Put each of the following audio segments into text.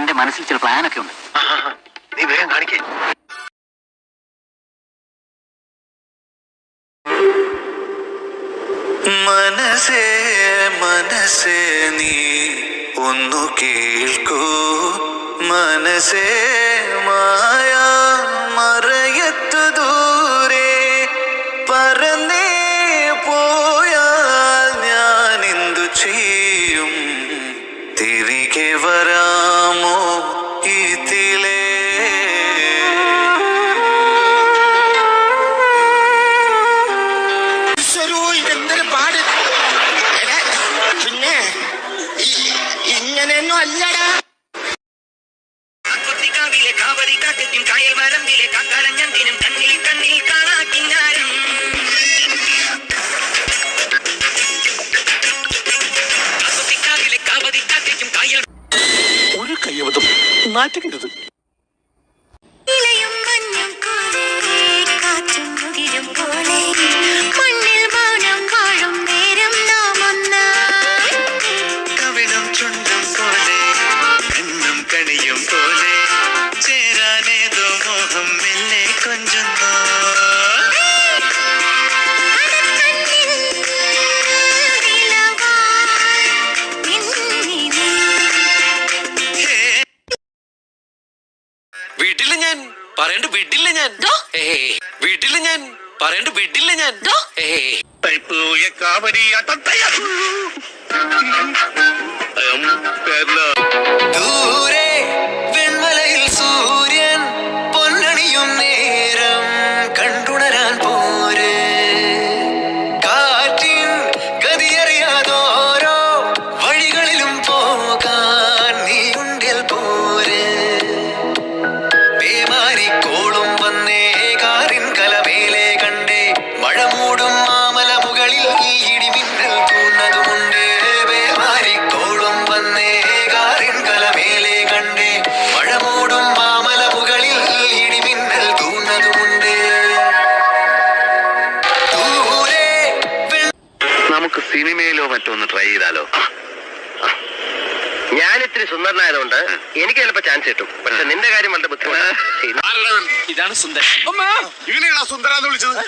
എന്റെ മനസ്സിൽ ചില പ്ലാനൊക്കെ ഉണ്ട്. നീ വേഗം കാണിക്കേ. മനസ്സേ മനസ്സേ നീ ഒന്നു കേൾക്കൂ. മനസ്സേ മായ മറയത്തു പോയാൽ ഞാൻ എന്തു ചെയ്യും? തിരികെ വരാമോ ഇതിലേ ഇതെന്തൊരു പാട്. പിന്നെ ഇങ്ങനെയൊന്നും അല്ലടാ. കാറ്റത്തും കായൽ വരമ്പിലെ കാക്കാലഞ്ഞന്തിനും നാറ്റുകരുത് പറയണ്ട് വിട്ടില്ല ഞാൻ. വിടില്ല വീട്ടിൽ ഞാൻ. പറയണ്ട് വിട്ടില്ല ഞാൻ. ഏയ് പേമാരിക്കോളും വന്നേ. കാറിൻ കലമേലെ കണ്ടേ. മഴ മൂടും മാമല മുകളിൽ ഇടിമിന്നൽ വന്നേ. കാറിൻ കലമേലെ കണ്ടേ. മഴ മൂടും മാമല മുകളിൽ നമുക്ക് സിനിമയിലോ മറ്റോ ഒന്ന് ട്രൈ ചെയ്താലോ? ഇത്തിരി സുന്ദരനായതുകൊണ്ട് എനിക്ക് ചിലപ്പോ ചാൻസ് കിട്ടും. പക്ഷെ നിന്റെ കാര്യം വളരെ ബുദ്ധിമുട്ടാണ്. ഇതാണ് സുന്ദരൻ? ഇവനെയാണോ സുന്ദരാന്ന് വിളിച്ചത്?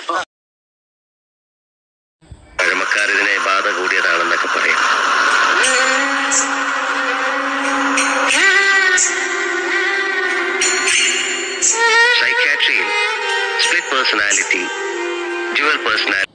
പഴമക്കാർ ഇതിനെ ബാധ കൂടിയതാണെന്നൊക്കെ പറയും. സൈക്കാട്രിയിൽ സ്പ്ലിറ്റ് പേഴ്സണാലിറ്റി ഡ്യുവൽ പേഴ്സണാലിറ്റി